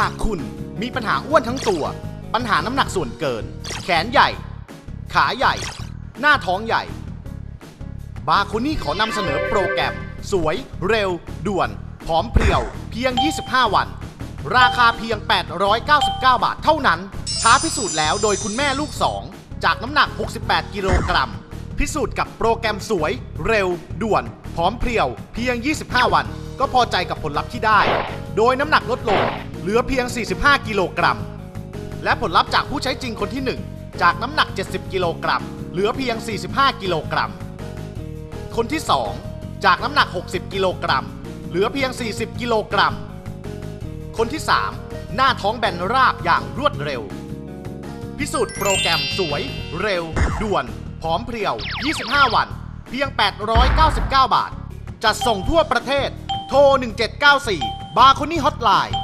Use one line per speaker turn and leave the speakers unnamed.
หากคุณมีปัญหาอ้วนทั้งตัว ปัญหาน้ำหนักส่วนเกิน แขนใหญ่ ขาใหญ่ หน้าท้องใหญ่ บาคุนี่ขอนำเสนอโปรแกรม สวย เร็ว ด่วนผอมเพรียว เพียง 25 วัน ราคาเพียง 899 บาทเท่านั้น ท้าพิสูจน์แล้วโดยคุณแม่ลูก2จากน้ำหนัก 68 กิโลกรัม พิสูจน์กับโปรแกรมสวย เร็ว ด่วนผอมเพรียว เพียง 25 วัน ก็พอใจกับผลลัพธ์ที่ได้ โดยน้ำหนักลดลง เหลือเพียง 45 กิโลกรัม และผลลัพธ์จากผู้ใช้จริงคนที่ 1 จากน้ำหนัก 70 กิโลกรัม เหลือเพียง 45 กิโลกรัม คนที่ 2 จากน้ำหนัก 60 กิโลกรัม เหลือเพียง 40 กิโลกรัม คนที่ 3 หน้าท้องแบนราบอย่างรวดเร็ว พิสูจน์โปรแกรมสวย เร็ว ด่วนผอมเพรียว 25 วัน เพียง 899 บาท จัดส่งทั่วประเทศ โทร 1794 บาร์คนี่ฮอตไลน์